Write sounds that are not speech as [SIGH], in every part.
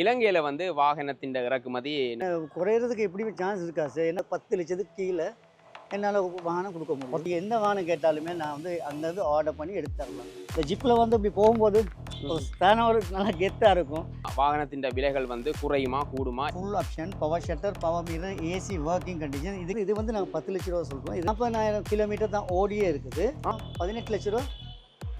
இலங்கையில வந்து வாகனத்தின் இறக்குமதி குறையிறதுக்கு எப்படியுமே சான்ஸ் இருக்கா சார் ஏன்னா பத்து லட்சத்துக்கு கீழே என்னால் வாகனம் கொடுக்க முடியும். எந்த வாகனம் கேட்டாலுமே நான் வந்து அங்கேருந்து ஆர்டர் பண்ணி எடுத்து தரலாம் இந்த ஜிப்பில் வந்து இப்படி போகும்போது ஒரு நல்லா கெத்தாக இருக்கும். வாகனத்தின் விலைகள் வந்து குறையுமா கூடுமா? Full option power shutter power meter AC working condition இது இது வந்து நாங்கள் பத்து லட்ச ரூபா சொல்கிறோம் இது நாற்பதாயிரம் கிலோமீட்டர் தான் ஓடியே இருக்குது. பதினெட்டு லட்ச ரூபா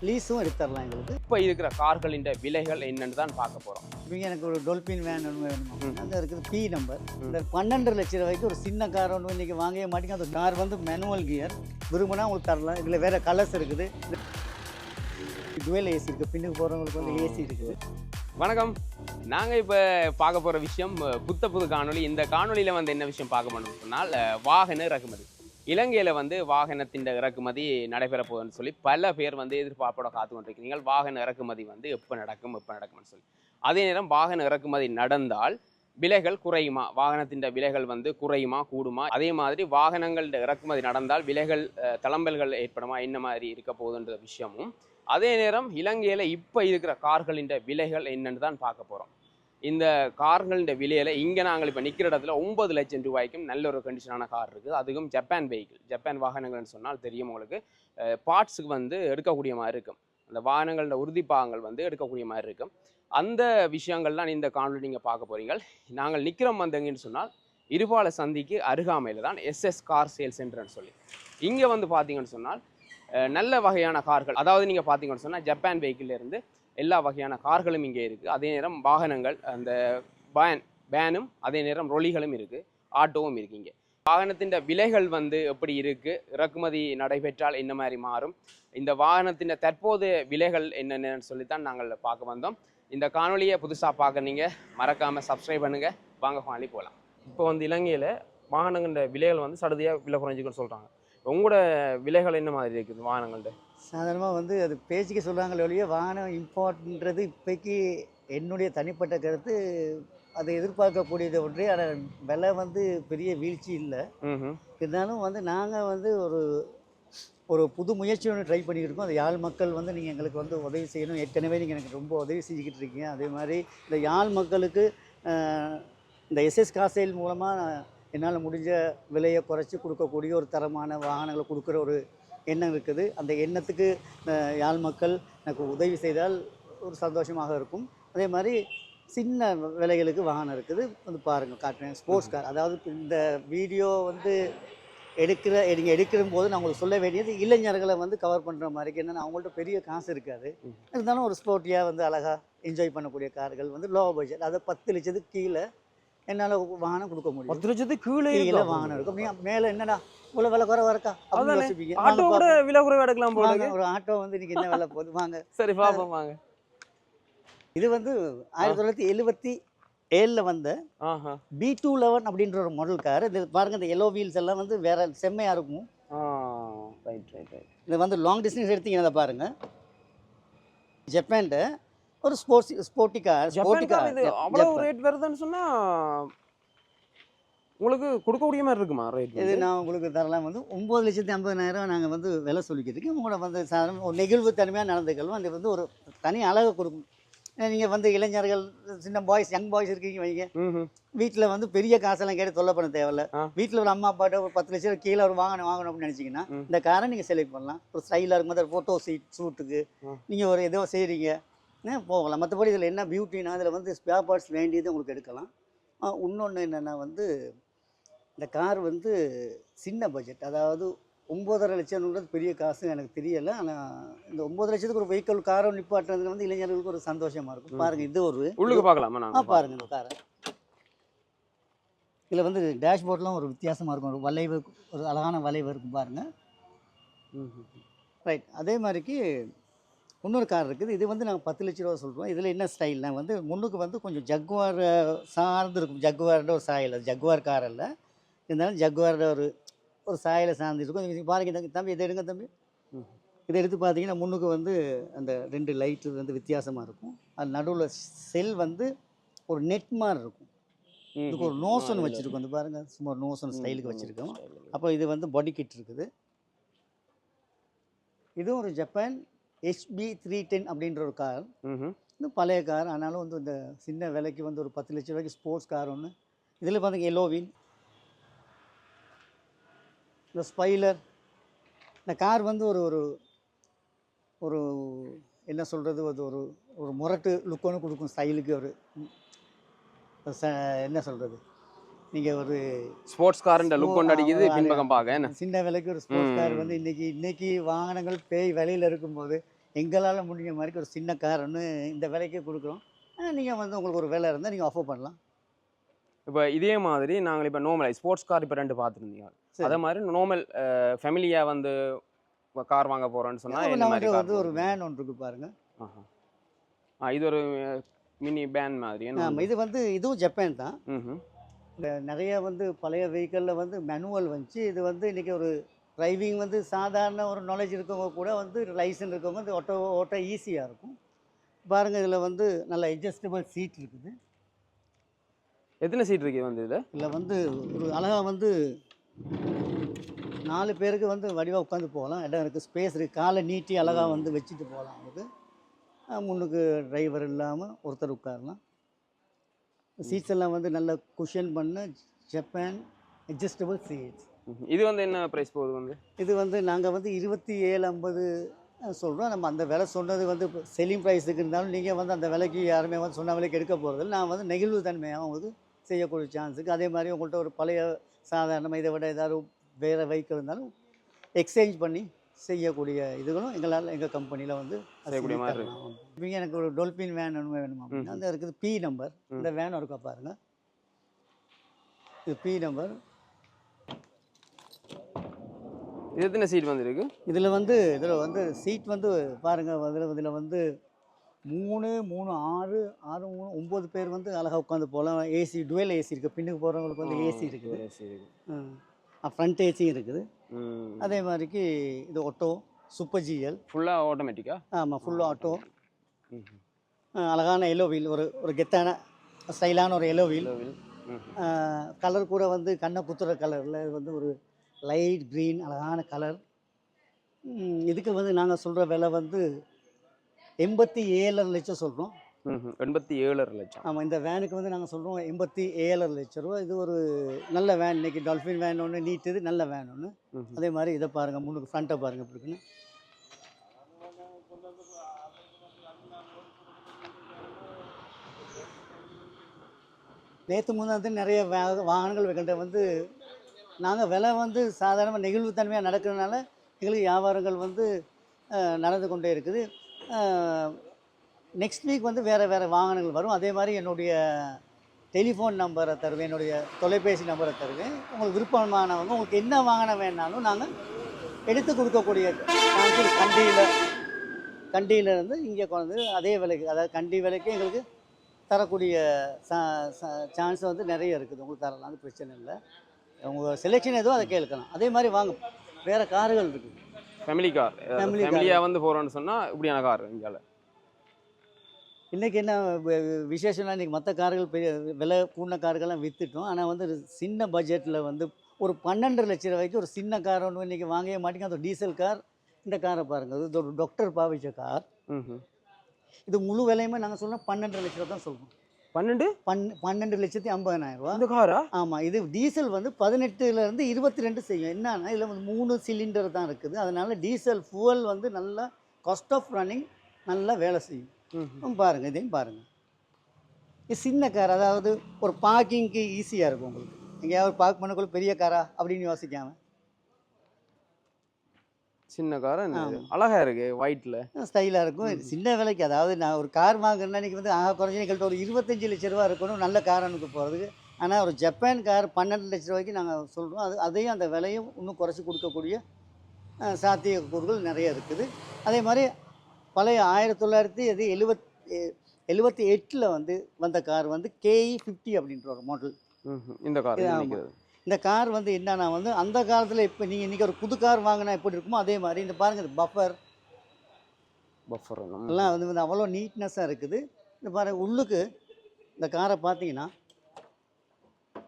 லீஸும் எடுத்து தரலாம் எங்களுக்கு. இப்ப இருக்கிற கார்களின் விலைகள் என்னன்னு தான் பார்க்க போறோம். இப்போ எனக்கு ஒரு டொல்பின் வேன் ஒன்று வேணும்? ம். அந்த இருக்குது பி நம்பர் இந்த பன்னெண்டு லட்ச ரூபாய்க்கு ஒரு சின்ன கார் ஒன்று இன்றைக்கி வாங்கவே மாட்டேங்க. அந்த கார் வந்து மேனுவல் கியர் விரும்பினா உங்களுக்கு தரலாம். இதில் வேறு கலர்ஸ் இருக்குது. டுவெல் ஏசி இருக்குது பின்னுக்கு போகிறவங்களுக்கு வந்து ஏசி இருக்குது. வணக்கம். நாங்க இப்ப பார்க்க போற விஷயம் புத்த புது காணொளி. இந்த காணொளியில வந்து என்ன விஷயம் பார்க்க போனோம்னு சொன்னால் வாகன இறக்குமதி. இலங்கையில் வந்து வாகனத்தின் இறக்குமதி நடைபெற போகுதுன்னு சொல்லி பல பேர் வந்து எதிர்பார்ப்போட காத்து கொண்டிருக்கிறீங்க வாகன இறக்குமதி வந்து எப்போ நடக்கும் எப்போ நடக்கும்னு சொல்லி. அதே நேரம் வாகன இறக்குமதி நடந்தால் விலைகள் குறையுமா? வாகனத்தின் விலைகள் வந்து குறையுமா கூடுமா? அதே மாதிரி வாகனங்கள் இறக்குமதி நடந்தால் விலைகள் தளம்பல்கள் ஏற்படுமா? என்ன மாதிரி இருக்க போகுதுன்ற விஷயமும் அதே நேரம் இலங்கையில இப்ப இருக்கிற கார்களின் விலைகள் என்னன்னு தான் பார்க்க போறோம். இந்த கார்களின் விலையில இங்கே நாங்கள் இப்போ நிற்கிற இடத்துல ஒன்பது லட்சம் ரூபாய்க்கும் நல்ல ஒரு கண்டிஷனான கார் இருக்குது அதுக்கும் ஜப்பான் வெஹிக்கிள் ஜப்பான் வாகனங்கள்னு சொன்னால் தெரியும் உங்களுக்கு. பார்ட்ஸுக்கு வந்து எடுக்கக்கூடிய மாதிரி இருக்கும். அந்த வாகனங்களோட உறுதிப்பாகங்கள் வந்து எடுக்கக்கூடிய மாதிரி இருக்கும். அந்த விஷயங்கள்லாம் இந்த காணொலி நீங்கள் பார்க்க போறீங்க. நாங்கள் நிக்கிறோம் வந்தங்கன்னு சொன்னால் இருபால சந்திக்கு அருகாமையில் தான் எஸ்எஸ் கார் சேல் சென்டர்னு சொல்லி. இங்கே வந்து பார்த்தீங்கன்னு சொன்னால் நல்ல வகையான கார்கள் அதாவது நீங்கள் பார்த்தீங்கன்னு சொன்னால் ஜப்பான் வெஹிக்கிள்ல இருந்து எல்லா வகையான கார்களும் இங்கே இருக்குது அதே நேரம் வாகனங்கள் அந்த வேன் வேனும் அதே நேரம் ரொலிகளும் இருக்குது ஆட்டோவும் இருக்குது இங்கே. வாகனத்தின் விலைகள் வந்து எப்படி இருக்குது இறக்குமதி நடைபெற்றால் என்ன மாதிரி மாறும்? இந்த வாகனத்தின் தற்போது விலைகள் என்னென்னு சொல்லித்தான் நாங்கள் பார்க்க வந்தோம். இந்த காணொலியை புதுசாக பார்க்க நீங்கள் மறக்காமல் சப்ஸ்கிரைப் பண்ணுங்க. வாங்க காணொலி போகலாம். இப்போ வந்து இலங்கையில் வாகனங்கள விலைகள் வந்து சடுதியாக விலை குறைஞ்சிக்கன்னு சொல்கிறாங்க உங்களோட விலைகள் என்ன மாதிரி இருக்குது வாகனங்கள்ட்ட சாதாரணமாக வந்து அது பேச்சுக்கு சொல்கிறாங்களே ஒழிய வாகனம் இம்பார்ட்ன்றது இப்போக்கி என்னுடைய தனிப்பட்ட கருத்து. அதை எதிர்பார்க்கக்கூடியது ஒன்றே ஆனால் விலை வந்து பெரிய வீழ்ச்சி இல்லை. இருந்தாலும் வந்து நாங்கள் வந்து ஒரு ஒரு புது முயற்சி ஒன்று ட்ரை பண்ணிக்கிட்டு இருக்கோம் அந்த யாழ் மக்கள் வந்து நீங்கள் எங்களுக்கு வந்து உதவி செய்யணும். ஏற்கனவே நீங்கள் எனக்கு ரொம்ப உதவி செஞ்சுக்கிட்டு இருக்கீங்க. அதே மாதிரி இந்த யாழ் மக்களுக்கு இந்த எஸ்எஸ் காசேல் மூலமாக என்னால் முடிஞ்ச விலையை குறைச்சி கொடுக்கக்கூடிய ஒரு தரமான வாகனங்களை கொடுக்குற ஒரு எண்ணம் இருக்குது. அந்த எண்ணத்துக்கு யாழ் மக்கள் எனக்கு உதவி செய்தால் ஒரு சந்தோஷமாக இருக்கும். அதே மாதிரி சின்ன விலைகளுக்கு வாகனம் இருக்குது. வந்து பாருங்கள் காட்டுறேன். ஸ்போர்ட்ஸ் கார் அதாவது இந்த வீடியோ வந்து எடுக்கிற நீங்கள் எடுக்கிற போது நான் உங்களுக்கு சொல்ல வேண்டியது இளைஞர்களை வந்து கவர் பண்ணுற மாதிரி என்னென்னா அவங்கள்ட்ட பெரிய காசு இருக்காது. இருந்தாலும் ஒரு ஸ்போர்ட்டியாக வந்து அழகாக என்ஜாய் பண்ணக்கூடிய கார்கள் வந்து லோ பட்ஜெட் அதை பத்து லட்சத்துக்கு கீழே என்னால் வாகனம் கொடுக்க முடியும். பத்து லட்சத்துக்கு கீழே கீழே? வாகனம் இருக்கும். மேலே என்னடா? இவ்வளோ விலை குறைவா இருக்கா? அப்படின்னு ஆட்டோ கூட விலை குறைவு எடுக்கலாம் இருக்கு. ஒரு ஆட்டோ வந்து இன்னைக்கு என்ன விலை போகுது? வாங்க. [LAUGHS] சரி பாப்போம் வாங்க. இது வந்து ஆயிரத்தி தொள்ளாயிரத்தி எழுபத்தி ஏழில் வந்த பி டூ லெவன் அப்படின்ற ஒரு மாடல் கார் இது பாருங்க இந்த எல்லோ வீல்ஸ் எல்லாம் வந்து வேற செம்மையாக இருக்கும். ரைட் ரைட் ரைட் இது வந்து லாங் டிஸ்டன்ஸ் எடுத்தீங்கன்னா பாருங்க. ஜப்பான்ட ஒரு sports sporty car sporty Japan car இது அவ்வளவு ரேட் வருதுன்னு சொன்னா உங்களுக்கு கொடுக்கக்கூடிய மாதிரி இருக்குமா ரேட் இது நான் உங்களுக்கு தரலாம். வந்து ஒம்பது லட்சத்தி ஐம்பதாயிரம் நாங்கள் வந்து விலை சொல்லிக்கிட்டு இருக்கோம் உங்களோட வந்து சாதாரண ஒரு நெகிழ்வு தன்மையாக நடந்துக்கலாம் அது வந்து ஒரு தனி அழகை கொடுக்கும். நீங்கள் வந்து இளைஞர்கள் சின்ன பாய்ஸ் யங் பாய்ஸ் இருக்கீங்க வைங்க. வீட்டில் வந்து பெரிய காசெல்லாம் கேட்டு தொல்லை பண்ண தேவையில்ல. வீட்டில் ஒரு அம்மா அப்பாட்ட ஒரு பத்து லட்சம் கீழே ஒரு வாங்கணும் வாங்கணும் அப்படின்னு நினச்சிங்கன்னா. இந்த காரை நீங்கள் செலக்ட் பண்ணலாம். ஒரு ஸ்டைலாக இருக்கும் போது ஃபோட்டோ சீட் ஷூட்டுக்கு. நீங்கள் ஒரு ஏதோ செய்கிறீங்க போகலாம். மற்றபடி இதில் என்ன பியூட்டினா இதில் வந்து ஸ்பேர் பார்ட்ஸ் வேண்டியது உங்களுக்கு எடுக்கலாம். இன்னொன்று என்னென்னா வந்து இந்த கார் வந்து சின்ன பட்ஜெட் அதாவது ஒம்பதரை லட்சம்ன்றது பெரிய காசு எனக்கு தெரியலை. ஆனால் இந்த ஒம்பது லட்சத்துக்கு ஒரு வெஹிக்கிள் காரை நிப்பாட்டுறது வந்து இளைஞர்களுக்கு ஒரு சந்தோஷமாக இருக்கும். பாருங்கள் இது ஒரு உள்ளுக்கு பார்க்கலாமா ஆ நாங்க பாருங்க இந்த காரை இதில் வந்து டேஷ்போர்ட்லாம் ஒரு வித்தியாசமாக இருக்கும். ஒரு வளைவு ஒரு அழகான வளைவு இருக்கும் பாருங்க. ம்ஹும். ரைட் அதே மாதிரிக்கு இன்னொரு கார் இருக்குது. இது வந்து நாங்கள் பத்து லட்ச ரூபா சொல்கிறோம் இதில் என்ன ஸ்டைல்னா வந்து முன்னுக்கு வந்து கொஞ்சம் ஜக்குவார் சார்ந்து இருக்கும். ஜக்குவார்ட ஒரு சாயல். அது ஜக்குவார் கார் அல்ல. இருந்தாலும் ஜக்குவார்ட ஒரு ஒரு சாயலை சார்ந்து இருக்கும். பாருங்க தம்பி தம்பி இதை எடுங்க தம்பி. இதை எடுத்து பார்த்தீங்கன்னா முன்னுக்கு வந்து அந்த ரெண்டு லைட்டு வந்து வித்தியாசமாக இருக்கும். அது நடுவில் செல் வந்து ஒரு நெட் மாதிரி இருக்கும். இதுக்கு ஒரு இதுல வச்சுருக்கோம். வந்து பாருங்க சும்மா ஒரு ம், ஸ்டைலுக்கு வச்சுருக்கோம். அப்போ இது வந்து பாடி கிட் இருக்குது. இதுவும் ஒரு ஜப்பான் HB த்ரீ டென் அப்படின்ற ஒரு கார். இந்த பழைய கார். ஆனாலும் வந்து இந்த சின்ன விலைக்கு வந்து ஒரு பத்து லட்ச ரூபாய்க்கு ஸ்போர்ட்ஸ் கார் ஒன்று இதில் பார்த்தீங்க எல்லோவின் இந்த ஸ்பைலர் இந்த கார் வந்து ஒரு ஒரு ஒரு என்ன சொல்கிறது அது ஒரு ஒரு முரட்டு லுக் ஒன்று கொடுக்கும் ஸ்டைலுக்கு ஒரு ச என்ன சொல்கிறது நீங்கள் ஒரு ஸ்போர்ட்ஸ் கார்ன்ற லுக் கொண்டு அடிக்குது ஆ, பின்பக்கம் பார்க்க என்ன சின்ன விலைக்கு ஒரு ஸ்போர்ட்ஸ் கார். வந்து இன்னைக்கு இன்னைக்கு வாகனங்கள் பேய் விலையில் இருக்கும்போது எங்களால் முடிஞ்ச மாதிரி ஒரு சின்ன கார் ஒன்று இந்த விலைக்கே கொடுக்குறோம் நீங்கள் வந்து உங்களுக்கு ஒரு விலை இருந்தால் நீங்கள் ஆஃபர் பண்ணலாம் இப்போ இதே மாதிரி நாங்கள் இப்போ நார்மல் ஸ்போர்ட்ஸ் கார் இப்போ ரெண்டு பார்த்துருந்தீங்க. அதே மாதிரி நார்மல் ஃபேமிலியாக வந்து கார் வாங்க போகிறோன்னு சொன்னால் வந்து ஒரு? வேன் ஒன்று இருக்கு பாருங்க ஆஹா. ஆ இது ஒரு மினி பேன் மாதிரி இது வந்து இதுவும் ஜப்பான் தான் நிறைய வந்து பழைய வெஹிக்கிளில் வந்து மேனுவல் வந்துச்சு. இது வந்து இன்றைக்கி ஒரு டிரைவிங் வந்து சாதாரண ஒரு நாலேஜ் இருக்கவங்க கூட வந்து லைசன்ஸ் இருக்கவங்க வந்து ஓட்ட ஓட்ட ஈஸியாக இருக்கும். பாருங்கள் இதில் வந்து நல்ல அட்ஜஸ்டபிள் சீட் இருக்குது. எத்தனை சீட் இருக்கு வந்து இதில்? இதில் வந்து ஒரு அழகாக வந்து நாலு பேருக்கு வந்து வடிவாக உட்காந்து போகலாம். இடம் இருக்குது ஸ்பேஸ் இருக்குது காலை நீட்டி அழகாக வந்து வச்சுட்டு போகலாம். அவங்களுக்கு முன்னுக்கு டிரைவர் இல்லாமல் ஒருத்தர் உட்காரலாம். சீட்ஸ் எல்லாம் வந்து நல்ல குஷன் பண்ண ஜப்பான் அட்ஜஸ்டபிள் சீட்ஸ் இது வந்து என்ன ப்ரைஸ் போகுது வந்து? இது வந்து நாங்கள் வந்து இருபத்தி ஏழு ஐம்பது சொல்கிறோம் நம்ம அந்த விலை சொன்னது வந்து செல்லிங் ப்ரைஸுக்கு இருந்தாலும் நீங்கள் வந்து அந்த விலைக்கு யாருமே வந்து சொன்ன விலைக்கு எடுக்க போகிறதில்ல நான் வந்து நெகிழ்வு தன்மையாக உங்களுக்கு செய்யக்கூடிய சான்ஸுக்கு அதே மாதிரி உங்கள்கிட்ட ஒரு பழைய சாதாரணமாக இதை விட ஏதாவது வேறு வெஹிக்கிள் இருந்தாலும் எக்ஸ்சேஞ்ச் பண்ணி செய்யக்கூடிய இதுகளும் எங்களால் எங்கள் கம்பெனியில் வந்து செய்யக்கூடிய மாதிரி இப்போ எனக்கு ஒரு டொல்பின் வேன் ஒன்று வேணுமா அப்படின்னா அந்த இருக்குது பி நம்பர் இந்த வேன் இருக்கா பாருங்கள் இது பி நம்பர் இது எத்தனை சீட் வந்து இருக்கு? இதில் வந்து இதில் வந்து சீட் வந்து பாருங்கள் அதில் இதில் வந்து மூணு மூணு ஆறு ஆறு மூணு ஒம்பது பேர் வந்து அழகாக உட்காந்து போகலாம். ஏசி டுவெல் ஏசி இருக்குது பின்னுக்கு போகிறவங்களுக்கு வந்து ஏசி இருக்குது. ஃப்ரண்ட் ஏசியும் இருக்குது. அதே மாதிரிக்கு இது ஆட்டோ சூப்பர் ஜிஎல் ஃபுல்லாக ஆட்டோமேட்டிக்கா ஆமாம் ஃபுல் ஆட்டோ அழகான எல்லோ வீல் ஒரு ஒரு கெத்தான ஸ்டைலான ஒரு எல்லோ வீல் கலர் கூட வந்து கண்ணை குத்துற கலரில் வந்து ஒரு லைட் க்ரீன் அழகான கலர் இதுக்கு வந்து நாங்கள் சொல்கிற விலை வந்து எண்பத்தி ஏழரை லட்சம் சொல்கிறோம் எண்பத்தி ஏழரை லட்சம். ஆமாம் இந்த வேனுக்கு வந்து நாங்கள் சொல்கிறோம் எண்பத்தி ஏழரை லட்ச ரூபா இது ஒரு நல்ல வேன். இன்னைக்கு டால்ஃபின் வேன் ஒன்று நீட்டுது நல்ல வேன் ஒன்று. அதே மாதிரி இதை பாருங்கள் முன்னுக்கு ஃப்ரண்ட்டை பாருங்கள் இப்படி இருக்குன்னு. நேற்று முன்னாடி நிறைய வாகனங்கள் எங்கள்கிட்ட வந்து நாங்கள் விலை வந்து சாதாரணமாக நெகிழ்வுத்தன்மையாக நடக்கிறதுனால எங்களுக்கு வியாபாரங்கள் வந்து நடந்து கொண்டே இருக்குது. நெக்ஸ்ட் வீக் வந்து வேறு வேறு வாகனங்கள் வரும். அதே மாதிரி என்னுடைய டெலிஃபோன் நம்பரை தருவேன். என்னுடைய தொலைபேசி நம்பரை தருவேன். உங்களுக்கு விருப்பமானவங்க உங்களுக்கு என்ன வாகனம் வேணாலும் நாங்கள் எடுத்து கொடுக்கக்கூடிய கண்டியில் கண்டியில இருந்து இங்கே கொண்டு அதே விலைக்கு அதாவது கண்டி விலைக்கு எங்களுக்கு தரக்கூடிய சான்ஸ் வந்து நிறைய இருக்குது. உங்களுக்கு தரலாம் அது பிரச்சனை இல்லை. உங்கள் செலெக்ஷன் எதுவும் அதை கேட்கலாம். அதே மாதிரி வாங்க வேறு கார்கள் இருக்குது ஃபேமிலி கார். ஃபேமிலியாக வந்து போகிறோன்னு சொன்னால் இப்படியான கார் இங்கால இன்றைக்கி என்ன விசேஷம்னா இன்றைக்கி மற்ற கார்கள் பெரிய விலை கூடின கார்கள்லாம் விற்றுட்டோம் ஆனால் வந்து சின்ன பட்ஜெட்டில் வந்து ஒரு பன்னெண்டு லட்ச ரூபாய்க்கு ஒரு சின்ன கார் ஒன்று இன்றைக்கி வாங்கவே மாட்டேங்க. அது டீசல் கார் இந்த காரை பாருங்கள் இது ஒரு டாக்டர் பாவிச்ச கார் ம் இது முழு விலையுமே நாங்கள் சொல்கிறோம் பன்னெண்டு லட்ச ரூபா தான் சொல்கிறோம் பன்னெண்டு? பன் பன்னெண்டு லட்சத்தி ஐம்பதனாயிரம் ரூபா. இந்த காரா ஆமாம் இது டீசல் வந்து பதினெட்டுலேருந்து இருபத்தி ரெண்டு செய்யும். என்னன்னா இதில் வந்து மூணு சிலிண்டர் தான் இருக்குது. அதனால டீசல் fuel வந்து நல்லா காஸ்ட் ஆஃப் ரன்னிங் நல்லா வேலை செய்யும். ம் ம், பாருங்க இதையும் பாருங்க. இது சின்ன கார் அதாவது ஒரு பார்க்கிங்க்கு ஈஸியாக இருக்கும் உங்களுக்கு. எங்கேயாவது பார்க் பண்ணக்குள்ள பெரிய காரா அப்படின்னு யோசிக்காம. சின்ன காரா அழகா இருக்கு ஒயிட்ல ஸ்டைலாக இருக்கும். சின்ன விலைக்கு அதாவது நான் ஒரு கார் வாங்குறேன்னா இன்றைக்கி வந்து ஆக குறைஞ்சி எங்கள்கிட்ட ஒரு இருபத்தஞ்சி லட்ச ரூபா இருக்கணும் நல்ல கார் எனக்கு போகிறதுக்கு ஆனால் ஒரு ஜப்பான் கார் பன்னெண்டு லட்ச ரூபாய்க்கு நாங்கள் சொல்கிறோம் அது அதையும் அந்த விலையும் இன்னும் குறைச்சி கொடுக்கக்கூடிய சாத்தியக்கூறுகள் நிறைய இருக்குது. அதே மாதிரி பழைய ஆயிரத்தி தொள்ளாயிரத்தி அது எழுபத் எழுபத்தி எட்டில் வந்து வந்த கார் வந்து கேஇ ஃபிஃப்டி அப்படின்ற ஒரு மாடல். இந்த கார் இது இந்த கார் வந்து என்னன்னா வந்து அந்த காலத்தில் இப்போ நீங்கள் இன்றைக்கி ஒரு புது கார் வாங்கினா எப்படி இருக்குமோ அதே மாதிரி இந்த பாருங்கள் இந்த பஃபர் பஃபர் எல்லாம் வந்து அவ்வளோ நீட்னஸாக இருக்குது. இந்த பாருங்க உள்ளுக்கு இந்த காரை பார்த்தீங்கன்னா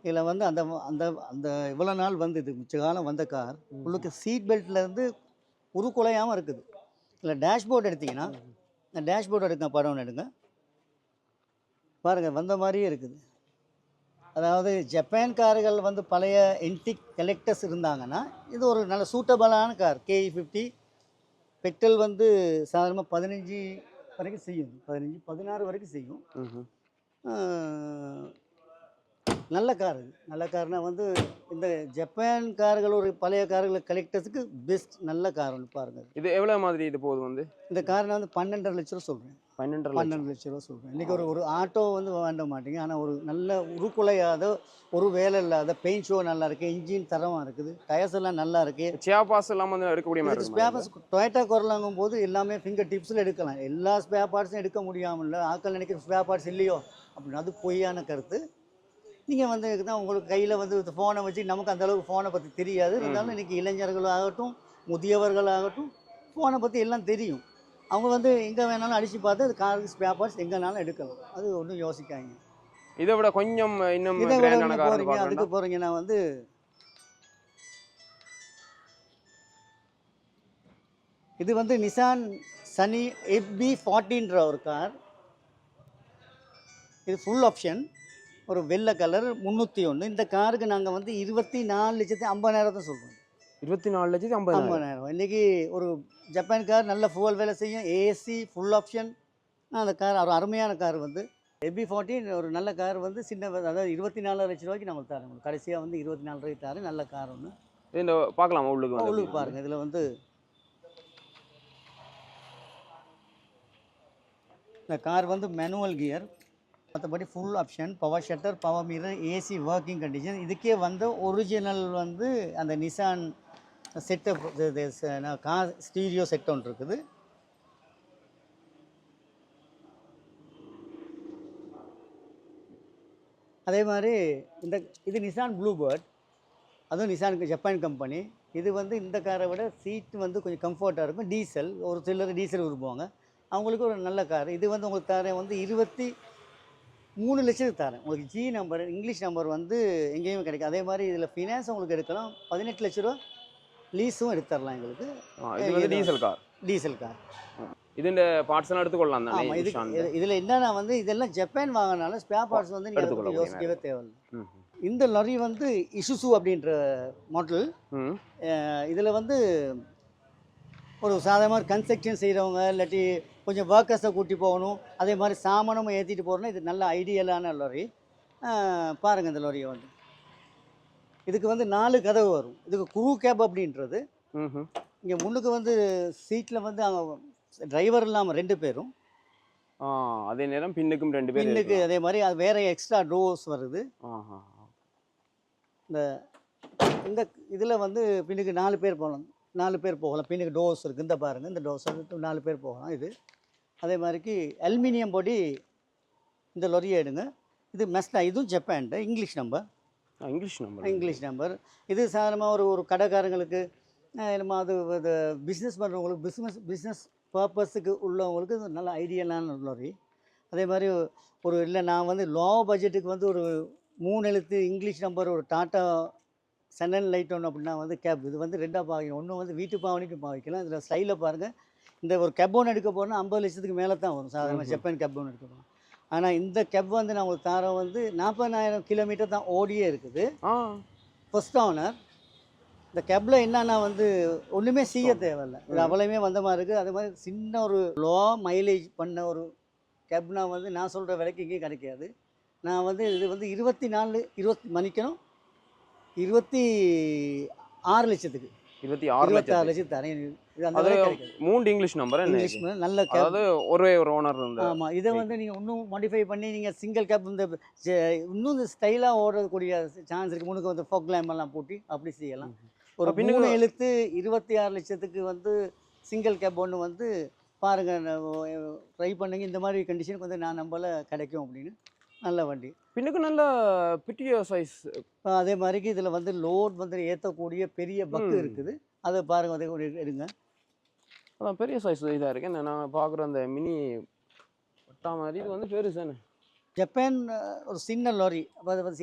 இதில் வந்து அந்த அந்த அந்த இவ்வளோ நாள் வந்து இது மிச்ச காலம் வந்த கார். உள்ளுக்கு சீட் பெல்ட்லேருந்து உருக்குலையாமல் இருக்குது. இதில் டேஷ்போர்டு எடுத்தீங்கன்னா இந்த டேஷ்போர்டு எடுக்க படம் ஒன்று எடுங்க. பாருங்கள் வந்த மாதிரியே இருக்குது. அதாவது ஜப்பான் கார்கள் வந்து பழைய என்டிக் கலெக்டர்ஸ் இருந்தாங்கன்னா இது ஒரு நல்ல சூட்டபிளான கார் கேஇ ஃபிஃப்டி பெட்ரோல் வந்து சாதாரணமாக பதினஞ்சு வரைக்கும் செய்யும். பதினஞ்சு பதினாறு வரைக்கும் செய்யும். நல்ல கார் நல்ல கார்னால் வந்து இந்த ஜப்பான் கார்கள் ஒரு பழைய கார்கள் கலெக்டர்ஸுக்கு பெஸ்ட் நல்ல கார் ஒன்று பாருங்கள் இது எவ்வளவு மாதிரி இது போகுது வந்து? இந்த கார் நான் வந்து பன்னெண்டரை லட்ச ரூபா சொல்கிறேன் பன்னெண்டரை லட்சம். பன்னெண்டு லட்ச ரூபா சொல்கிறேன் இன்றைக்கி ஒரு ஒரு ஆட்டோ வந்து வாங்க மாட்டீங்க. ஆனால் ஒரு நல்ல உருக்குலையாத ஒரு வேலை இல்லாத பெயிண்ட் ஷோ நல்லா இருக்குது இன்ஜின் தரமாக இருக்குது டயர்ஸ் எல்லாம் நல்லா இருக்குது சேர் பாஸ் எல்லாம் வந்து எடுக்கக்கூடிய மாதிரி பார்ட்ஸ் டொயட்டா குரலாங்கும் போது எல்லாமே ஃபிங்கர் டிப்ஸில் எடுக்கலாம். எல்லா ஸ்பேர் பார்ட்ஸும் எடுக்க முடியாமல் இல்லை ஆட்கள் நினைக்கிற ஸ்பேர் பார்ட்ஸ் இல்லையோ அப்படின்னு அது பொய்யான கருத்து. நீங்கள் வந்து தான் உங்களுக்கு கையில் வந்து ஃபோனை வச்சு நமக்கு அந்த அளவுக்கு ஃபோனை பற்றி தெரியாது. இருந்தாலும் இன்றைக்கி இளைஞர்களாகட்டும் முதியவர்களாகட்டும் ஃபோனை பற்றி எல்லாம் தெரியும். அவங்க வந்து எங்கே வேணாலும் அடித்து பார்த்து அது காருக்கு ஸ்பேர் பார்ட்ஸ் எங்கேனாலும் எடுக்கலாம். அது ஒன்றும் யோசிக்காங்க இதை விட கொஞ்சம் இன்னும் இதை விட போகிறீங்க அதுக்கு போகிறீங்கன்னா வந்து இது வந்து நிசான் சனி எஃப்பி ஃபார்ட்டின்ற ஒரு கார் இது ஃபுல் ஆப்ஷன் ஒரு வெள்ளை கலர் முந்நூற்றி ஒன்று இந்த காருக்கு நாங்கள் வந்து இருபத்தி நாலு லட்சத்தி ஐம்பதாயிரம் தான் சொல்கிறோம் இருபத்தி நாலு லட்சத்தி ஐம்பதாயிரம். ஐம்பதாயிரம். இன்றைக்கி ஒரு ஜப்பான் கார் நல்ல ஃபுவல் வேலை செய்யும். ஏசி ஃபுல் ஆப்ஷன் அந்த கார் ஒரு அருமையான கார் வந்து. எபி ஃபார்ட்டின் ஒரு நல்ல கார் வந்து சின்ன அதாவது இருபத்தி நாலு லட்ச ரூபாய்க்கு நம்ம உங்களுக்கு கடைசியாக வந்து இருபத்தி நாலு ரூபாய்க்கு தரேன். நல்ல கார் ஒன்று இந்த பார்க்கலாமா உள்ளுக்கு உள்ளுக்கு பாருங்கள் இதில் வந்து இந்த கார் வந்து மேனுவல் கியர் மற்றபடி full option power shutter power mirror AC working condition இதுக்கே வந்து ஒரிஜினல் வந்து அந்த Nissan setup car stereo set ஒன்று இருக்குது. அதே மாதிரி இந்த இது நிசான் ப்ளூ பேர்ட் அதுவும் நிசான் ஜப்பான் கம்பெனி இது வந்து இந்த காரை விட சீட் வந்து கொஞ்சம் கம்ஃபர்ட்டாக இருக்கும். டீசல் ஒரு சிலர் டீசல் விரும்புவாங்க. அவங்களுக்கு ஒரு நல்ல கார் இது வந்து உங்களுக்கு தர வந்து இருபத்தி மூணு லட்சத்துக்கு தரேன். உங்களுக்கு ஜி நம்பர் இங்கிலீஷ் நம்பர் வந்து எங்கேயுமே கிடைக்கும் அதே மாதிரி இதில் ஃபினான்ஸ் உங்களுக்கு எடுக்கலாம். பதினெட்டு லட்ச ரூபா லீஸும் எடுத்து தரலாம் எங்களுக்கு டீசல் கார் டீசல் கார் இது இந்த பார்ட்ஸ் எல்லாம் எடுத்துக்கொள்ளலாம் ஆமாம் இது இதில் என்னன்னா வந்து இதெல்லாம் ஜப்பான் வாங்கினால ஸ்பேர் பார்ட்ஸ் வந்து நீங்கள் எடுத்துக்கொள்ள. யோசிக்கவே தேவையில்லை. இந்த லாரி வந்து இசுசு அப்படின்ற மாடல் இதில் வந்து ஒரு சாதாரண கன்ஸ்ட்ரக்ஷன் செய்கிறவங்க இல்லாட்டி கொஞ்சம் ஒர்க்கர்ஸை கூட்டி போகணும். அதே மாதிரி சாமானமும் ஏற்றிட்டு போகணும்னா இது நல்ல ஐடியலான லாரி பாருங்கள் இந்த லாரியை வந்து. இதுக்கு வந்து நாலு கதவு வரும். இதுக்கு குரு கேப் அப்படின்றது. இங்கே முன்னுக்கு வந்து சீட்டில் வந்து அவங்க டிரைவர் இல்லாமல் ரெண்டு பேரும். அதே நேரம் பின்னுக்கும் ரெண்டு பேர் பின்னுக்கு. அதே மாதிரி அது வேறு எக்ஸ்ட்ரா டோர்ஸ் வருது. இந்த இந்த இதில் வந்து பின்னுக்கு நாலு பேர் போகலாம். நாலு பேர் போகலாம். பின்னுக்கு டோர்ஸ் இருக்குது இந்த பாருங்கள் இந்த டோர்ஸ் நாலு பேர் போகலாம் இது. அதே மாதிரிக்கு அலுமினியம் பொடி இந்த லொரியை எடுங்க. இது மெஸ்டா இதுவும் ஜப்பான்ட்டு English number. English number. English number. இது சாதாரணமாக ஒரு ஒரு கடைக்காரங்களுக்கு என்னமோ அது இது பிஸ்னஸ் பண்ணுறவங்களுக்கு பிஸ்னஸ் பிஸ்னஸ் பர்பஸுக்கு உள்ளவங்களுக்கு இது நல்ல ஐடியலான லொரி. அதே மாதிரி ஒரு இல்லை நான் வந்து லோ பட்ஜெட்டுக்கு வந்து ஒரு மூணு எழுத்து இங்கிலீஷ் நம்பர் ஒரு டாட்டா சன்னன் லைட் ஒன்று அப்படின்னா வந்து கேப். இது வந்து ரெண்டாக பாவிக்கணும். ஒன்று வந்து வீட்டு பாவனைக்கு பாவிக்கலாம். இதில் ஸ்டைலில் பாருங்கள் இந்த ஒரு கேப் ஒன்று எடுக்க போனால் ஐம்பது லட்சத்துக்கு மேலே தான் வரும். சாதாரண ம்ஹும். ஜப்பான் கேப் ஒன்று எடுக்க போனால் ஆனால் இந்த கேப் வந்து நான் உங்களுக்கு தரம் வந்து நாற்பதாயிரம் கிலோமீட்டர் தான் ஓடியே இருக்குது. ஆ. ஃபர்ஸ்ட் ஓனர் இந்த கேப்பில் என்னன்னா வந்து ஒன்றுமே செய்ய தேவையில்ல. இது. அவ்வளவுமே வந்த மாதிரி இருக்குது அது மாதிரி சின்ன ஒரு லோ மைலேஜ் பண்ண ஒரு கேப்னா வந்து நான் சொல்கிற விலைக்கு எங்கேயும் கிடைக்காது. நான் வந்து இது வந்து இருபத்தி நாலு இருபத்தி மன்னிக்கணும் இருபத்தி ஆறு லட்சத்துக்கு. இருபத்தி ஆறு லட்சம் லட்சத்துக்கு. தரேன் அது மூன்று இங்கிலீஷ் நம்பர் இங்கிலீஷ் நல்ல கேப் அதாவது ஒரே ஒரு ஓனர் இருந்த. ஆமாம் இதை வந்து நீங்கள் இன்னும் மாடிஃபை பண்ணி நீங்கள் சிங்கிள் கேப் இந்த இன்னும் இந்த ஸ்டைலாக ஓடக்கூடிய சான்ஸ் இருக்குது முன்னுக்கு வந்து ஃபோக் லேம்ப் எல்லாம் போட்டு அப்படி செய்யலாம். ஒரு மூணு எழுத்து இருபத்தி ஆறு லட்சத்துக்கு வந்து சிங்கிள் கேப் ஒன்று வந்து பாருங்கள் ட்ரை பண்ணுங்க. இந்த மாதிரி கண்டிஷனுக்கு வந்து நான் நம்பல கிடைக்கும் அப்படின்னு. நல்ல வண்டி. பின்னுக்கு நல்ல பிட்டிய சைஸ். அதே மாதிரிக்கு இதில் வந்து லோட் வந்து ஏற்றக்கூடிய பெரிய பக்கு. இருக்குது. அதை பாருங்கள் அதை எடுங்க. அதான் பெரிய சைஸ் இதாக இருக்கு. நான் பார்க்குற அந்த மினி பட்டா மாதிரி இது வந்து பெருசானே ஜப்பான் ஒரு சின்ன லாரி.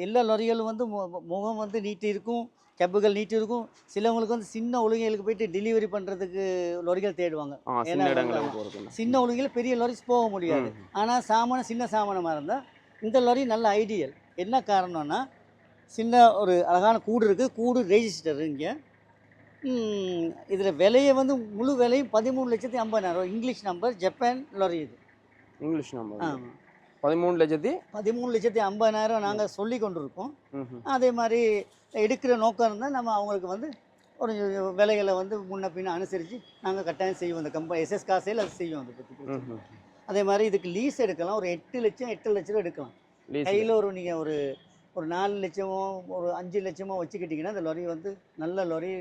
எல்லா லாரிகளும் வந்து முகம் வந்து நீட்டி இருக்கும் கேப்புகள் நீட்டி இருக்கும். சிலவங்களுக்கு வந்து சின்ன ஒழுங்கைகளுக்கு போயிட்டு டெலிவரி பண்ணுறதுக்கு லாரிகள் தேடுவாங்க. ஏன்னா சின்ன ஒழுங்கையில் பெரிய லாரிஸ் போக முடியாது. ஆனால் சாமானம் சின்ன சாமானமாக இருந்தால் இந்த லாரி நல்ல ஐடியல் என்ன காரணம்னா சின்ன ஒரு அழகான கூடு இருக்குது கூடு ரெஜிஸ்டர் இங்கே. இதில் விலையை வந்து முழு விலையும் பதிமூணு லட்சத்தி ஐம்பதாயிரம் இங்கிலீஷ் நம்பர் ஜப்பான் லாரி இது. இங்கிலீஷ் நம்பர் ஆமாம் பதிமூணு லட்சத்தி? பதிமூணு லட்சத்தி ஐம்பதாயிரம் நாங்கள் சொல்லி கொண்டிருக்கோம். அதே மாதிரி எடுக்கிற நோக்கம் இருந்தால் நம்ம அவங்களுக்கு வந்து ஒரு விலைகளை வந்து முன்ன பின்ன அனுசரித்து நாங்கள் கட்டாயம் செய்வோம். இந்த கம்பெனி எஸ்எஸ் காசையில் அது செய்வோம். அதை பற்றி. அதே மாதிரி இதுக்கு லீஸ் எடுக்கலாம். ஒரு எட்டு லட்சம் எட்டு லட்ச ரூபா எடுக்கலாம். கையில் ஒரு நீங்கள் ஒரு ஒரு நாலு லட்சமோ ஒரு அஞ்சு லட்சமோ வச்சுக்கிட்டிங்கன்னா இந்த லொரி வந்து நல்ல லொரி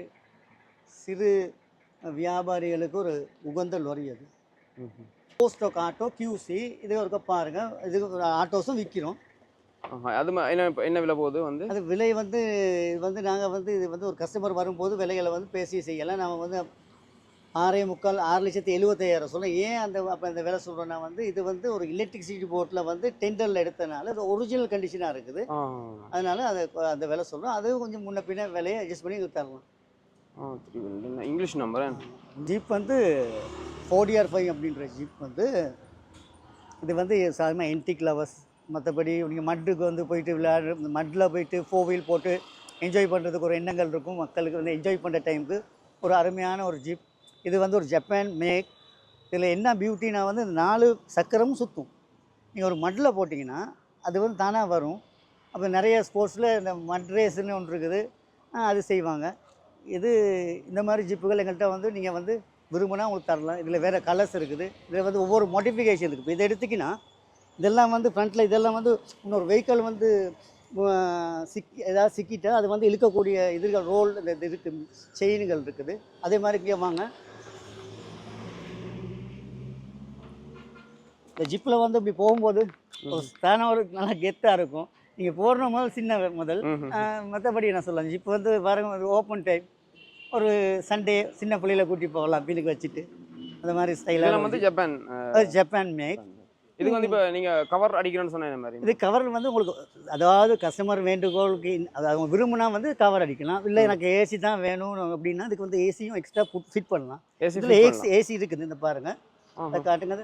சிறு வியாபாரிகளுக்கு ஒரு உகந்த லொரி அது. போஸ்டோக் ஆட்டோ கியூசி இது ஒருக்க பாருங்கள் இது ஆட்டோஸும் விற்கிறோம் அது என்ன என்ன விலை போகுது வந்து? அது விலை வந்து இது வந்து நாங்கள் வந்து இது வந்து ஒரு கஸ்டமர் வரும்போது விலைகளை வந்து பேசி செய்யலாம். நம்ம வந்து ஆறே முக்கால் ஆறு லட்சத்தி எழுபத்தையாயிரம் சொல்ல ஏன் அந்த அப்போ அந்த விலை சொல்கிறேன்னா வந்து இது வந்து ஒரு எலக்ட்ரிசிட்டி போர்ட்டில் வந்து டெண்டரில் எடுத்தனால அது ஒரிஜினல் கண்டிஷனாக இருக்குது. அதனால அதை அந்த விலை சொல்கிறோம் அது கொஞ்சம் முன்ன பின்ன விலையை அட்ஜஸ்ட் பண்ணி தரலாம். இங்கிலீஷ் நம்பர் ஜீப் வந்து ஃபோர்டிஆர் ஃபைவ் அப்படின்ற ஜீப் வந்து இது வந்து சாதாரணமாக என்டிக் லவர்ஸ் மற்றபடி நீங்கள் மட்டுக்கு வந்து போயிட்டு விளையாடு மட்டில் போயிட்டு ஃபோர் வீல் போட்டு என்ஜாய் பண்ணுறதுக்கு ஒரு எண்ணங்கள் இருக்கும். மக்களுக்கு வந்து என்ஜாய் பண்ணுற டைமுக்கு ஒரு அருமையான ஒரு ஜீப் இது வந்து ஒரு ஜப்பான் மேக். இதில் என்ன பியூட்டினா வந்து நாலு சக்கரமும் சுற்றும் நீங்கள் ஒரு மட்டில் போட்டிங்கன்னா அது வந்து தானாக வரும். அப்போ நிறைய ஸ்போர்ட்ஸில் இந்த மட் ரேஸ்ன்னு ஒன்று இருக்குது. அது செய்வாங்க. இது இந்த மாதிரி ஜிப்புகள் எங்கள்கிட்ட வந்து நீங்கள் வந்து விரும்பினா உங்களுக்கு தரலாம். இதில் வேறு கலர்ஸ் இருக்குது. இதில் வந்து ஒவ்வொரு மாடிஃபிகேஷன் இருக்குது. இப்போ இதை எடுத்துக்கினா இதெல்லாம் வந்து ஃப்ரண்ட்டில் இதெல்லாம் வந்து இன்னொரு வெஹிக்கிள் வந்து சிக்கி ஏதாவது சிக்கிட்டால் அது வந்து இழுக்கக்கூடிய இதுகள் ரோல் இந்த இது இருக்குது செயின்கள் இருக்குது. அதே மாதிரி இங்கே வாங்க. இந்த ஜிப்பில் வந்து இப்படி போகும்போது ஸ்தானம் ஒரு நல்லா கெத்தாக இருக்கும். நீங்கள் போடுற முதல் சின்ன முதல். மற்றபடி என்ன சொல்லலாம்? ஜிப் வந்து பாருங்க ஒரு ஓப்பன் டைம் ஒரு சண்டே சின்ன பிள்ளையில கூட்டி போகலாம் பின்னுக்கு வச்சுட்டு. அந்த மாதிரி ஸ்டைலாக வந்து ஜப்பான் ஜப்பான் மேக் இதுக்கு வந்து இப்போ நீங்க கவர் அடிக்கிறேன்னு சொன்ன மாதிரி. இது கவர் வந்து உங்களுக்கு அதாவது கஸ்டமர் வேண்டுகோளுக்கு இன்- அது அவங்க விரும்புனா வந்து கவர் அடிக்கலாம். இல்லை எனக்கு ஏசி தான் வேணும் அப்படின்னா அதுக்கு வந்து ஏசியும் எக்ஸ்ட்ரா ஃபிட் பண்ணலாம். ஏசி ஏசி இருக்குது இந்த பாருங்க. அதை காட்டுங்க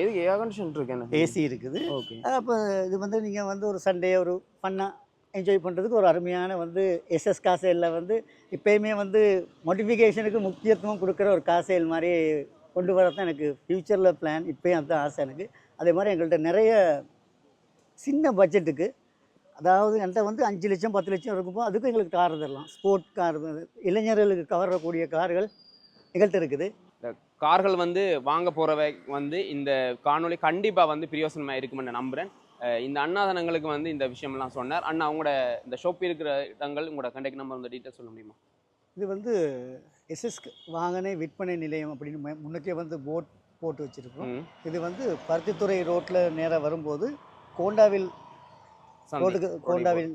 இதுக்கு ஏர் கண்டிஷன் இருக்கு ஏசி இருக்குது. ஓகே அப்போ இது வந்து நீங்கள் வந்து ஒரு சண்டே ஒரு ஃபன்னாக என்ஜாய் பண்ணுறதுக்கு ஒரு அருமையான வந்து எஸ்எஸ் காசையில் வந்து இப்போயுமே வந்து மோட்டிஃபிகேஷனுக்கு முக்கியத்துவம் கொடுக்குற ஒரு காசைல் மாதிரி கொண்டு வரதான் எனக்கு ஃப்யூச்சரில் பிளான் இப்போயும் அதுதான் ஆசை எனக்கு. அதே மாதிரி எங்கள்கிட்ட நிறைய சின்ன பட்ஜெட்டுக்கு அதாவது என்கிட்ட வந்து அஞ்சு லட்சம் பத்து லட்சம் இருக்கும்போது அதுக்கும் எங்களுக்கு கார் தரலாம். ஸ்போர்ட் கார் இளைஞர்களுக்கு கவரக்கூடிய கார்கள் எங்கள்கிட்ட இருக்குது. கார்கள் வந்து வாங்க போறவை வந்து இந்த காணொளி கண்டிப்பா வந்து பிரயோசனமா இருக்கும்னு நம்புறேன். அஹ் இந்த அண்ணாதனங்களுக்கு வந்து இந்த விஷயம்லாம் சொன்னார். அண்ணா உங்களோட இந்த ஷாப் இருக்கிற இடங்கள் உங்களோட கண்டெக்ட் நம்பர் வந்து டீட்டெயில் சொல்ல முடியுமா? இது வந்து எஸ்எஸ் வாகன விற்பனை நிலையம் அப்படின்னு முன்னுக்கே வந்து போட் போட்டு வச்சுருக்கோம். இது வந்து பருத்தித்துறை ரோட்டில் நேராக வரும்போது கோண்டாவில். ரோட்டுக்கு கோண்டாவில்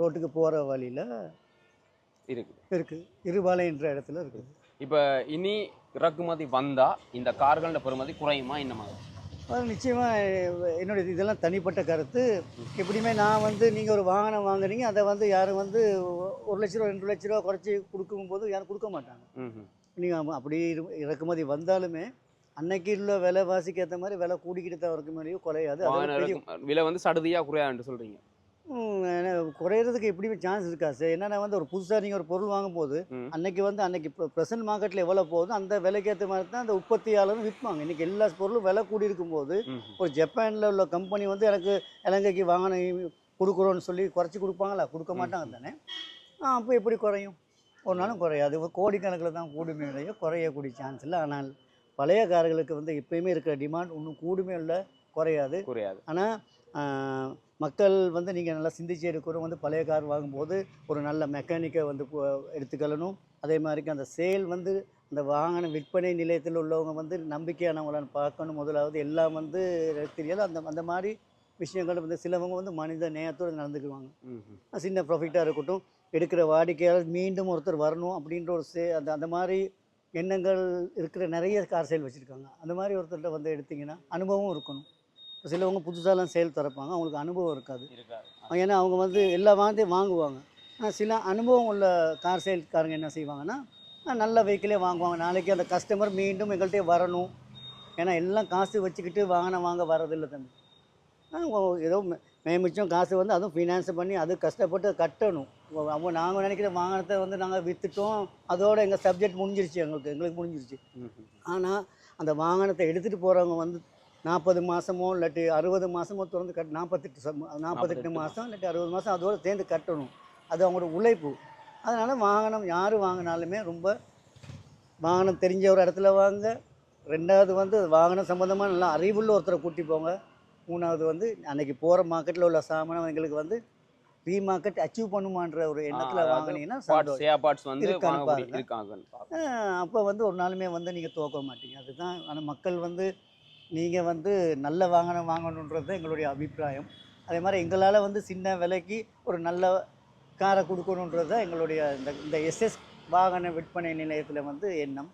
ரோட்டுக்கு போகிற வழியில் இருக்கு. இருக்குது இருபாலைன்ற இடத்துல இருக்குது. இப்போ இனி இறக்குமதி வந்தா இந்த கார்களோட பெறுமதி குறையுமா என்ன மாதிரி நிச்சயமாக என்னுடைய இதெல்லாம் தனிப்பட்ட கருத்து. எப்படியுமே நான் வந்து நீங்கள் ஒரு வாகனம் வாங்குறீங்க அதை வந்து யாரும் வந்து ஒரு லட்ச ரூபா ரெண்டு லட்ச ரூபா குறைச்சி கொடுக்கும்போது யாரும் கொடுக்க மாட்டாங்க. நீங்கள் அப்படி இறக்குமதி வந்தாலுமே அன்னைக்கு உள்ள விலைவாசிக்கு ஏற்ற மாதிரி விலை கூடிக்கிட்டு தான் இருக்கு மேலேயும் குறையாது விலை வந்து சடுதியா குறையாதுன்னு சொல்றீங்க. ம், ஏன்னா குறையிறதுக்கு எப்படியுமே சான்ஸ் இருக்கா சார் என்னன்னா வந்து ஒரு புதுசாக நீங்கள் ஒரு பொருள் வாங்கும்போது. அன்னைக்கு வந்து அன்னைக்கு ப்ரெசன்ட் மார்க்கெட்டில் எவ்வளோ போகுதோ அந்த விலைக்கு ஏற்ற மாதிரி தான் அந்த உற்பத்தியாளரும் விற்பாங்க. இன்னைக்கு எல்லா பொருளும் விலை கூடி இருக்கும்போது. ஒரு ஜப்பானில் உள்ள கம்பெனி வந்து எனக்கு இலங்கைக்கு வாகனம் கொடுக்குறோன்னு சொல்லி குறைச்சி கொடுப்பாங்களா? கொடுக்க மாட்டாங்க தானே? அப்போ எப்படி குறையும்? ஒரு நாளும் குறையாது. கோடிக்கணக்கில் தான் கூடுமே இல்லையோ குறையக்கூடிய சான்ஸ் இல்லை. ஆனால் பழைய கார்களுக்கு வந்து எப்பயுமே இருக்கிற டிமாண்ட் ஒன்றும் கூடுமே இல்லை குறையாது. குறையாது. ஆனால் மக்கள் வந்து நீங்கள் நல்லா சிந்திச்சு எடுக்கிறோம் வந்து பழைய கார் வாங்கும்போது ஒரு நல்ல மெக்கானிக்கை வந்து எடுத்துக்கொள்ளணும். அதே மாதிரிக்கு அந்த சேல் வந்து அந்த வாகன விற்பனை நிலையத்தில் உள்ளவங்க வந்து நம்பிக்கையானவங்களான்னு பார்க்கணும். முதலாவது எல்லாம் வந்து தெரியாது. அந்த அந்த மாதிரி விஷயங்கள் வந்து சிலவங்க வந்து மனித நேயத்தோடு நடந்துக்குவாங்க. சின்ன ப்ராஃபிட்டாக இருக்கட்டும். எடுக்கிற வாடிக்கையாளர் மீண்டும் ஒருத்தர் வரணும் அப்படின்ற ஒரு சே அந்த அந்த மாதிரி எண்ணங்கள் இருக்கிற நிறைய கார் சேல் வச்சுருக்காங்க. அந்த மாதிரி ஒருத்தர்கிட்ட வந்து எடுத்தீங்கன்னா அனுபவம் இருக்கணும். சிலவங்க புதுசாலாம் சேல் திறப்பாங்க. அவங்களுக்கு அனுபவம் இருக்காது. ஏன்னா அவங்க வந்து எல்லா வாங்கத்தையும் வாங்குவாங்க. ஆனால் சில அனுபவம் உள்ள கார் சேல்காரங்க என்ன செய்வாங்கன்னா "ஆ, நல்ல வெஹிக்கிளே வாங்குவாங்க. நாளைக்கு அந்த கஸ்டமர் மீண்டும் எங்கள்கிட்டயே வரணும். ஏன்னா எல்லாம் காசு வச்சுக்கிட்டு வாகனம் வாங்க வரதில்லை தம்பி. ஏதோ மேமிச்சம் காசு வந்து அதுவும் ஃபினான்ஸ் பண்ணி அது கஷ்டப்பட்டு கட்டணும். அப்போ நாங்கள் நினைக்கிற வாகனத்தை வந்து நாங்கள் விற்றுட்டோம் அதோட எங்கள் சப்ஜெக்ட் முடிஞ்சிருச்சு எங்களுக்கு. எங்களுக்கு முடிஞ்சிருச்சு. ஆனால் அந்த வாகனத்தை எடுத்துகிட்டு போகிறவங்க வந்து நாற்பது மாதமோ இல்லாட்டி அறுபது மாதமோ தொடர்ந்து கட் நாற்பத்தெட்டு சம் நாற்பத்தெட்டு மாதம் இல்லாட்டி அறுபது மாதம் அதோடு சேர்ந்து கட்டணும். அது அவங்களோட உழைப்பு. அதனால் வாகனம் யார் வாங்கினாலுமே ரொம்ப வாகனம் தெரிஞ்ச ஒரு இடத்துல வாங்க ரெண்டாவது வந்து வாகனம் சம்மந்தமாக நல்லா அறிவுள்ள ஒருத்தரை கூட்டி போங்க. மூணாவது வந்து அன்னைக்கு போகிற மார்க்கெட்டில் உள்ள சாமானம் எங்களுக்கு வந்து ரீ மார்க்கெட் அச்சீவ் பண்ணுமான்ற ஒரு எண்ணத்தில் வாங்கினீங்கன்னா. இருக்காங்க அப்போ வந்து ஒரு நாளுமே வந்து நீங்கள் தோக்க மாட்டீங்க. அதுதான் ஆனால் மக்கள் வந்து நீங்கள் வந்து நல்ல வாகனம் வாங்கணுன்றது தான் எங்களுடைய அபிப்பிராயம். அதே மாதிரி எங்களால் வந்து சின்ன விலைக்கு ஒரு நல்ல காரை கொடுக்கணுன்றது தான் எங்களுடைய இந்த இந்த எஸ்எஸ் வாகன விற்பனை நிலையத்தில் வந்து எண்ணம்.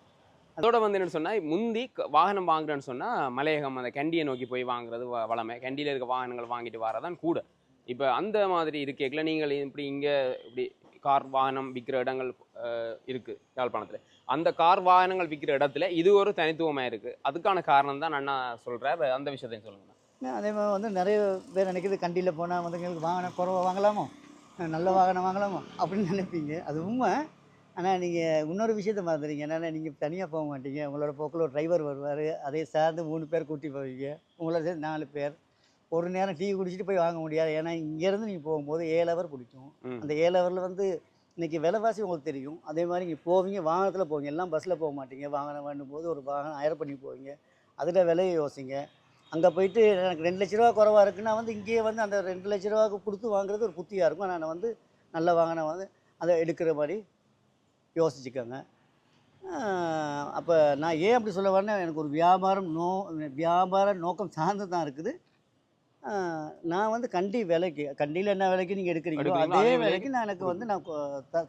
அதோட வந்து என்ன சொன்னால் முந்தி வாகனம் வாங்குறேன்னு சொன்னால் மலையகம் அந்த கண்டியை நோக்கி போய் வாங்குறது வ- வளமை. கண்டியில் இருக்க வாகனங்கள் வாங்கிட்டு வரதான் கூட. இப்போ அந்த மாதிரி இருக்கேக்கில் நீங்கள் இப்படி இங்கே இப்படி கார் வாகனம் விற்கிற இடங்கள் அஹ், இருக்கு யாழ்ப்பாணத்துல. அந்த கார் வாகனங்கள் விற்கிற இடத்துல இது ஒரு தனித்துவமா இருக்கு. அதுக்கான காரணம் தான் அண்ணா சொல்றாரு. அந்த விஷயத்தையும் சொல்லுங்க அதே மாதிரி வந்து நிறைய பேர் நினைக்கிறது கண்டியில் போனால் வந்து எங்களுக்கு வாகனம் குறவை வாங்கலாமோ? நல்ல வாகனம் வாங்கலாமோ? அப்படின்னு நினைப்பீங்க. அது உண்மை. ஆனால் நீங்கள் இன்னொரு விஷயத்த பார்த்துறீங்க என்னென்னா நீங்கள் தனியாக போக மாட்டீங்க. உங்களோட போக்கில் ஒரு டிரைவர் வருவார். அதே சார்ந்து மூணு பேர் கூட்டி போவீங்க. உங்களோட சேர்ந்து நாலு பேர். ஒரு நேரம் டீ குடிச்சிட்டு போய் வாங்க முடியாது. ஏன்னா இங்கேருந்து நீங்கள் போகும்போது ஏழு ஹவர் பிடிக்கும். அந்த ஏழு ஹவரில் வந்து இன்றைக்கி விலைவாசி உங்களுக்கு தெரியும். அதே மாதிரி நீங்கள் போவீங்க வாகனத்தில் போவீங்க. எல்லாம் பஸ்ஸில் போக மாட்டீங்க வாகனம் வேண்டும் போது ஒரு வாகனம் ஹயர் பண்ணி போவீங்க. அதில் விலையை யோசிங்க. அங்கே போயிட்டு எனக்கு ரெண்டு லட்ச ரூபா குறவாக இருக்குன்னா வந்து இங்கேயே வந்து அந்த ரெண்டு லட்ச ரூபாவுக்கு கொடுத்து வாங்குறது ஒரு புத்தியாக இருக்கும். நான் வந்து நல்ல வாகனம் வந்து அதை எடுக்கிற மாதிரி யோசிச்சுக்கோங்க. அப்போ நான் ஏன் அப்படி சொல்ல வரேன்னா எனக்கு ஒரு வியாபாரம் நோ வியாபார நோக்கம் சார்ந்து தான் இருக்குது. நான் வந்து கண்டி விலைக்கு கண்டியில் என்ன விலைக்கு நீங்கள் எடுக்கிறீங்களோ அதே விலைக்கு நான் எனக்கு வந்து நான்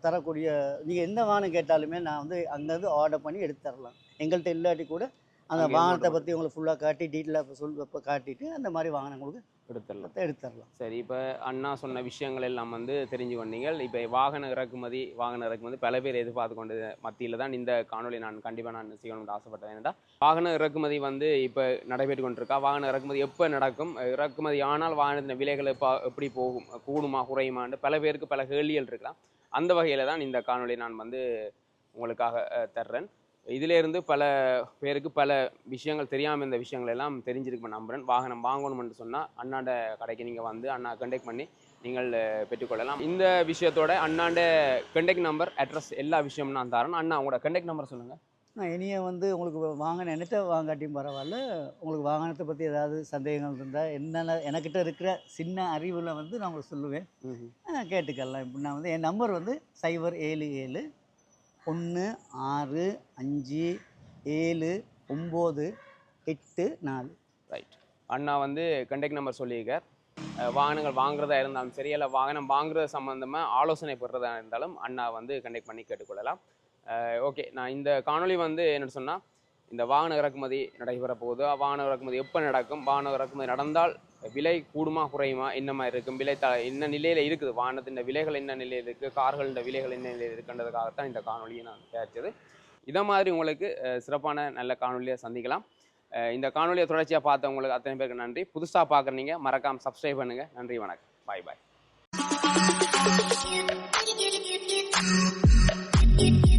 தரக்கூடிய நீங்கள் எந்த வாகனம் கேட்டாலுமே நான் வந்து அங்கேருந்து ஆர்டர் பண்ணி எடுத்து தரலாம். எங்கள்கிட்ட இல்லாட்டி கூட அந்த வாகனத்தை பற்றி உங்களுக்கு ஃபுல்லாக காட்டி டீட்டெயிலாக சொல் இப்போ காட்டிட்டு அந்த மாதிரி வாகனம் உங்களுக்கு எடுத்துடலாம். எடுத்து தரலாம் சரி இப்போ அண்ணா சொன்ன விஷயங்கள் எல்லாம் வந்து தெரிஞ்சு கொண்டீங்க. இப்போ வாகன இறக்குமதி வாகன இறக்குமதி பல பேர் எதிர்பார்த்து கொண்டு மத்தியில் தான் இந்த காணொளி நான் கண்டிப்பாக நான் செய்யணும்னு ஆசைப்பட்டேன். ஏன்னா வாகன இறக்குமதி வந்து இப்போ நடைபெற்று கொண்டிருக்கா? வாகன இறக்குமதி எப்போ நடக்கும்? இறக்குமதி ஆனால் வாகனத்தின் விலைகள் எப்போ எப்படி போகும்? கூடுமா குறையுமான்னு பல பேருக்கு பல கேள்விகள் இருக்கலாம். அந்த வகையில் தான் இந்த காணொளி நான் வந்து உங்களுக்காக தர்றேன். இதிலே இருந்து பல பேருக்கு பல விஷயங்கள் தெரியாமல் இந்த விஷயங்கள் எல்லாம் தெரிஞ்சிருக்கு நம்புறேன். வாகனம் வாங்கணும்னு சொன்னால் அண்ணாண்ட கடைக்கு நீங்கள் வந்து அண்ணா கண்டெக்ட் பண்ணி நீங்கள் பெற்றுக்கொள்ளலாம். இந்த விஷயத்தோட அண்ணாண்ட கண்டெக்ட் நம்பர் அட்ரஸ் எல்லா விஷயமும் நான் தரேன். அண்ணா உங்களோட கண்டெக்ட் நம்பர் சொல்லுங்கள் நான் இனிய வந்து உங்களுக்கு வாகனம் என்னட்ட வாங்காட்டியும் பரவாயில்ல. உங்களுக்கு வாகனத்தை பற்றி ஏதாவது சந்தேகங்கள் இருந்தால் என்னென்ன எனக்கிட்ட இருக்கிற சின்ன அறிவில் வந்து நான் உங்களுக்கு சொல்லுவேன். கேட்டுக்கலாம். இப்போ நான் வந்து என் நம்பர் வந்து சைபர் ஏழு ஏழு ஒன்று ஆறு அஞ்சு ஏழு ஒம்பது எட்டு நாலு. ரைட் அண்ணா வந்து கண்டெக்ட் நம்பர் சொல்லியிருக்கார். வாகனங்கள் வாங்குறதா இருந்தாலும் சரி இல்லை வாகனம் வாங்குறது சம்மந்தமாக ஆலோசனை பெறுறதா இருந்தாலும் அண்ணா வந்து கண்டெக்ட் பண்ணி கேட்டுக்கொள்ளலாம். ஓகே நான் இந்த காணொளி வந்து என்னென்னு சொன்னால் இந்த வாகன இறக்குமதி நடைபெற போகுது வாகன இறக்குமதி எப்போ நடக்கும்? வாகன இறக்குமதி நடந்தால் விலை கூடுமா குறையுமா என்ன மாதிரி இருக்கும்? விலை த என்ன நிலையில் இருக்குது? வானத்தின் விலைகள் என்ன நிலையில் இருக்குது கார்களின் விலைகள் என்ன நிலையில் இருக்குன்றதுக்காகத்தான் இந்த காணொலியை நான் தயாரித்தது. இதை மாதிரி உங்களுக்கு சிறப்பான நல்ல காணொலியை சந்திக்கலாம். இந்த காணொலியை தொடர்ச்சியாக பார்த்தவங்களுக்கு அத்தனை பேருக்கு நன்றி. புதுசாக பார்க்குறீங்க மறக்காமல் சப்ஸ்கிரைப் பண்ணுங்கள் நன்றி வணக்கம். பாய் பாய் Thank you.